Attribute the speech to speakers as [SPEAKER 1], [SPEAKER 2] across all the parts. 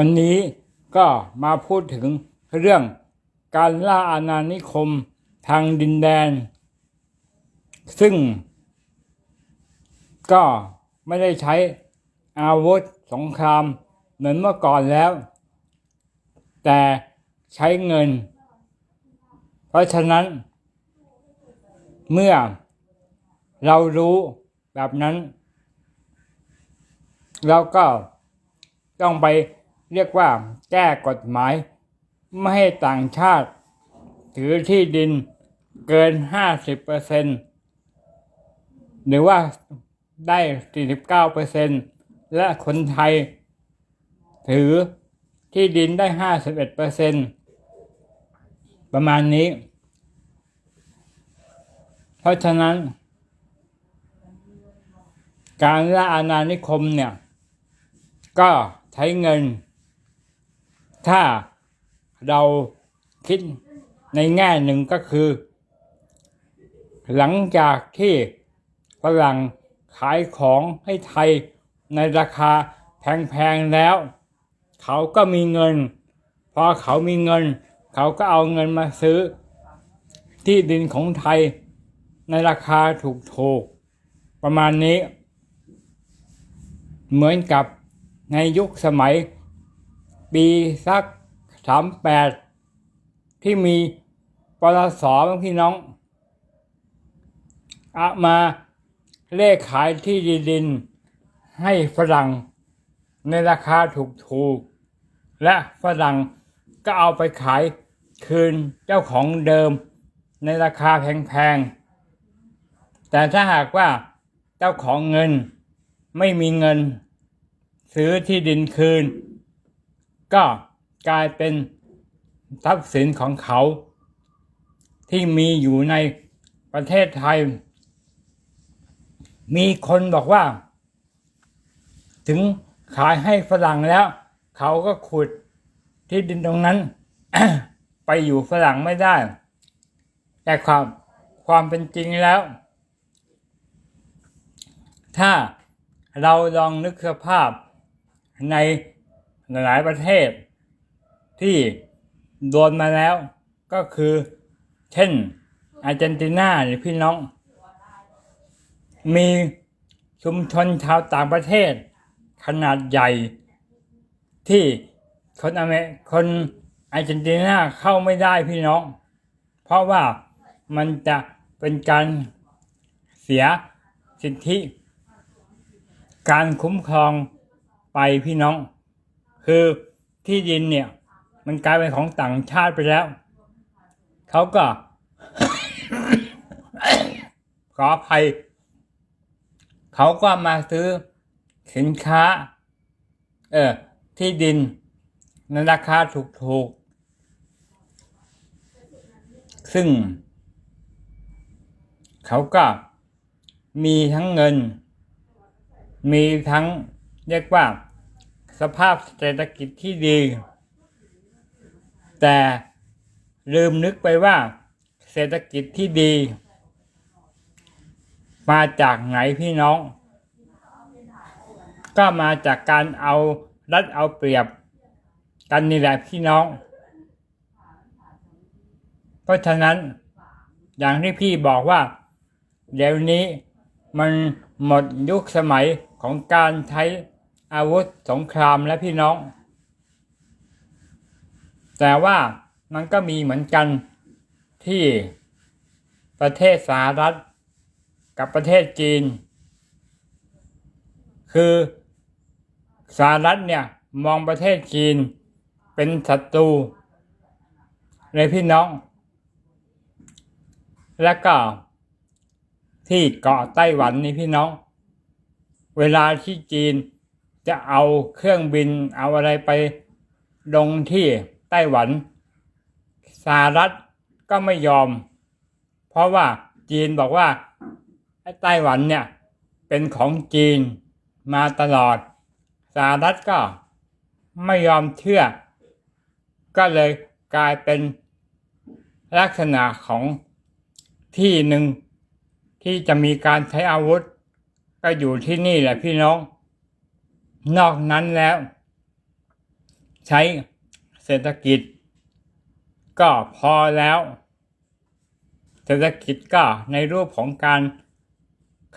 [SPEAKER 1] วันนี้ก็มาพูดถึงเรื่องการล่าอาณานิคมทางดินแดน ซึ่ง ก็ไม่ได้ใช้อาวุธสงครามเหมือนเมื่อก่อนแล้ว แต่ใช้เงิน เพราะฉะนั้น เมื่อเรารู้แบบนั้น เราก็ต้องไป เรียกว่าแก้กฎหมาย ไม่ให้ต่างชาติ ถือที่ดินเกิน 50เปอร์เซ็นหรือว่าได้ 49เปอร์เซ็นและคนไทย ถือที่ดินได้ 51เปอร์เซ็นประมาณนี้ เพราะฉะนั้น การล่าอาณานิคมเนี่ย ก็ใช้เงิน ถ้าเราคิดในแง่หนึ่งก็คือ หลังจากที่ฝรั่งขายของให้ไทยในราคาแพงๆแล้ว เขาก็มีเงิน พอเขามีเงิน เขาก็เอาเงินมาซื้อ ที่ดินของไทยในราคาถูกๆประมาณนี้ เหมือนกับในยุคสมัย ปีสักสามแปดที่มีปลสพี่น้องอะมาเลขขายที่ดิน ให้ฝรั่งในราคาถูกๆและฝรั่งก็เอาไปขายคืนเจ้าของเดิมในราคาแพงๆ แต่ถ้าหากว่าเจ้าของเงินไม่มีเงิน ซื้อที่ดินคืน ก็กลายเป็นทรัพย์สินของเขา ที่มีอยู่ในประเทศไทย มีคนบอกว่า ถึงขายให้ฝรั่งแล้ว เขาก็ขุดที่ดินตรงนั้น ไปอยู่ฝรั่งไม่ได้ แต่ความความเป็นจริงแล้ว ถ้าเราลองนึกสภาพใน หลายประเทศ ที่โดนมาแล้วก็คือ เช่นอาร์เจนตินาหรือพี่น้อง มีชุมชนชาวต่างประเทศ ขนาดใหญ่ ที่คนอเมริคนอาร์เจนตินาเข้าไม่ได้พี่น้อง เพราะว่ามันจะเป็นการเสียสิทธิ การคุ้มครองไปพี่น้อง คือที่ดินเนี่ย มันกลายเป็นของต่างชาติไปแล้ว เขาก็ ขออภัย เขาก็มาซื้อสินค้า เออ ที่ดินในราคาถูกๆ ซึ่ง เขาก็มีทั้งเงิน มีทั้งเรียกว่า สภาพเศรษฐกิจที่ดี แต่ลืมนึกไปว่า เศรษฐกิจที่ดี มาจากไหนพี่น้อง ก็มาจากการเอารัดเอาเปรียบ กันนี่แหละพี่น้อง เพราะฉะนั้น อย่างที่พี่บอกว่า เดี๋ยวนี้มันหมดยุคสมัยของการใช้ อาวุธสงครามและพี่น้อง แต่ว่ามันก็มีเหมือนกันที่ประเทศสหรัฐกับประเทศจีน คือสหรัฐเนี่ยมองประเทศจีนเป็นศัตรูเลยพี่น้อง แล้วก็ที่เกาะไต้หวันนี่พี่น้อง เวลาที่จีน จะเอาเครื่องบินเอาอะไรไปลงที่ไต้หวันสหรัฐก็ไม่ยอม เพราะว่าจีนบอกว่าไต้หวันเนี่ยเป็นของจีนมาตลอดสหรัฐก็ไม่ยอมเชื่อ ก็เลยกลายเป็นลักษณะของที่หนึ่งที่จะมีการใช้อาวุธ ก็อยู่ที่นี่แหละพี่น้อง นอกนั้นแล้ว ใช้เศรษฐกิจ ก็พอแล้ว เศรษฐกิจก็ในรูปของการ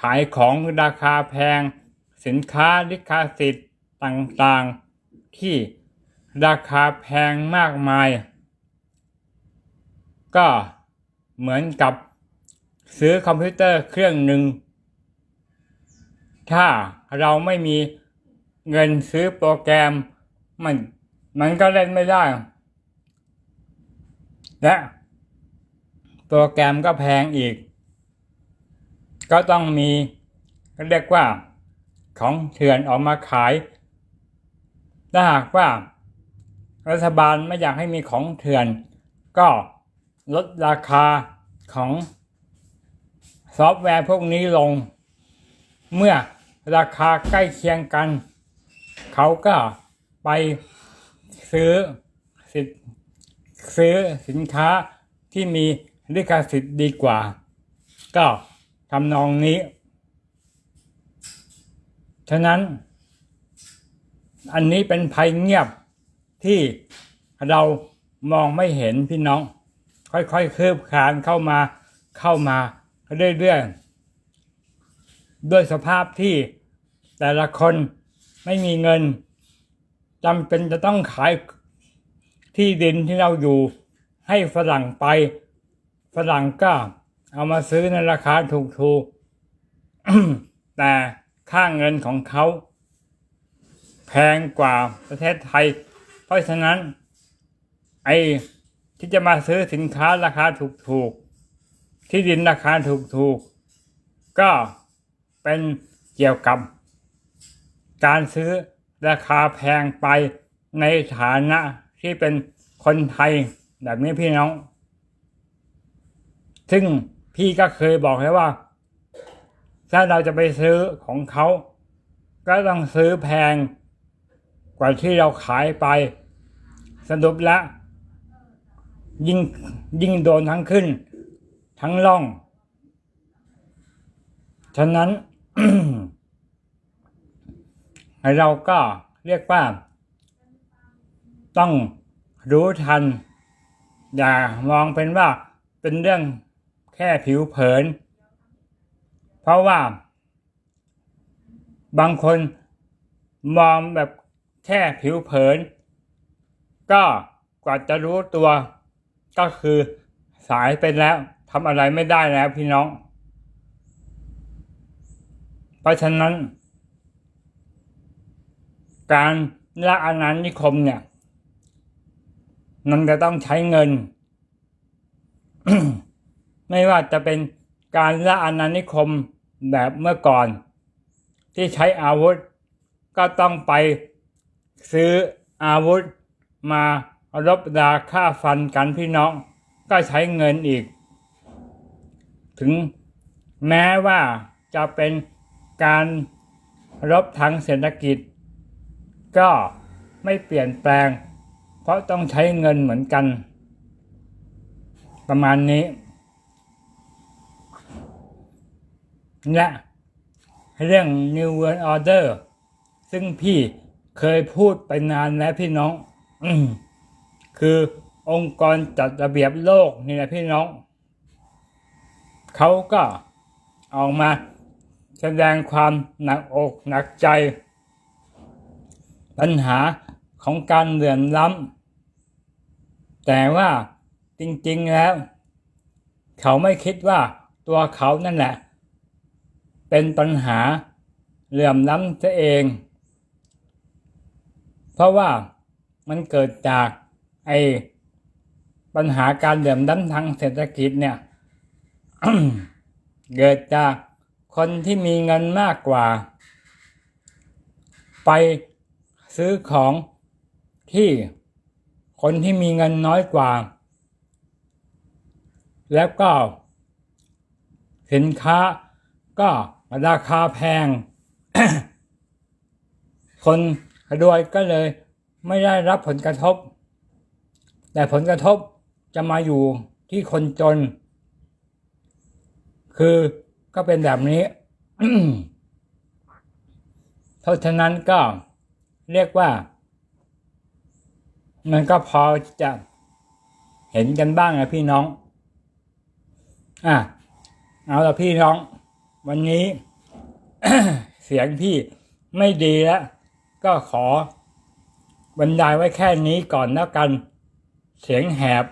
[SPEAKER 1] ขายของราคาแพง สินค้าลิขสิทธิ์ต่างๆ ที่ราคาแพงมากมาย ก็เหมือนกับซื้อคอมพิวเตอร์เครื่องหนึ่ง ถ้าเราไม่มี เงินซื้อโปรแกรม มัน มันก็เล่นไม่ได้ และโปรแกรมก็แพงอีก ก็ต้องมีก็เรียกว่าของเถื่อนออกมาขาย ถ้าหากว่า รัฐบาลไม่อยากให้มีของเถื่อน ก็ลดราคาของซอฟต์แวร์พวกนี้ลง เมื่อราคาใกล้เคียงกัน เขาก็ไปซื้อสิซื้อสินค้าที่มีลิขสิทธิ์ดีกว่า ก็ทำนองนี้ ฉะนั้น อันนี้เป็นภัยเงียบที่เรามองไม่เห็นพี่น้อง ค่อยๆคืบคานเข้ามาเข้ามาเรื่อยๆด้วยสภาพที่แต่ละคน ไม่มีเงินจำเป็นจะต้องขายที่ดินที่เราอยู่ ให้ฝรั่งไป ฝรั่งก็เอามาซื้อในราคาถูกๆ แต่ค่าเงินของเขา แพงกว่าประเทศไทย เพราะฉะนั้น ไอ้ที่จะมาซื้อสินค้าราคาถูกๆ ที่ดินราคาถูกๆ ก็เป็นเกี่ยวกับ การซื้อราคาแพงไปในฐานะที่เป็นคนไทยแบบนี้พี่น้อง ซึ่งพี่ก็เคยบอกแล้วว่า ถ้าเราจะไปซื้อของเขา ก็ต้องซื้อแพงกว่าที่เราขายไป สรุปแล้วยิ่งยิ่งโดนทั้งขึ้น ทั้งล่อง ฉะนั้น เราก็เรียกว่า ต้องรู้ทัน อย่ามองเป็นว่าเป็นเรื่องแค่ผิวเผิน เพราะว่า บางคนมองแบบแค่ผิวเผิน ก็กว่าจะรู้ตัว ก็คือสายไปแล้วทำอะไรไม่ได้แล้วพี่น้อง เพราะฉะนั้น การละอาณานิคมเนี่ย มันจะต้องใช้เงิน ไม่ว่าจะเป็นการละอาณานิคมแบบเมื่อก่อน ที่ใช้อาวุธ ก็ต้องไปซื้ออาวุธมารบราค่าฟันกันพี่น้อง ก็ใช้เงินอีก ถึงแม้ว่าจะเป็นการรบทางเศรษฐกิจ ก็ไม่เปลี่ยนแปลง เพราะต้องใช้เงินเหมือนกัน ประมาณนี้และเรื่อง New World Order ซึ่งพี่เคยพูดไปนานแล้วพี่น้องอคือองค์กรจัดระเบียบโลกนี่แหละพี่น้อง เขาก็ออกมาแสดงความหนักอกหนักใจ ปัญหาของการเหลื่อมล้ำแต่ว่าจริงๆแล้ว เขาไม่คิดว่าตัวเขานั่นแหละ เป็นปัญหาเหลื่อมล้ำตัวเอง เพราะว่ามันเกิดจากไอ้ปัญหาการเหลื่อมล้ำทางเศรษฐกิจเนี่ยเกิดจากคนที่มีเงินมากกว่า ไป ซื้อของที่คนที่มีเงินน้อยกว่า แล้วก็ สินค้าก็ราคาแพง คนรวยก็เลยไม่ได้รับผลกระทบ แต่ผลกระทบจะมาอยู่ที่คนจน คือก็เป็นแบบนี้เพราะฉะนั้นก็ เรียกว่า มันก็พอจะเห็นกันบ้างนะพี่น้อง อะ เอาละพี่น้อง วันนี้ เสียงพี่ไม่ดีแล้วก็ขอบรรยายไว้แค่นี้ก่อนแล้วกัน เสียงแหบ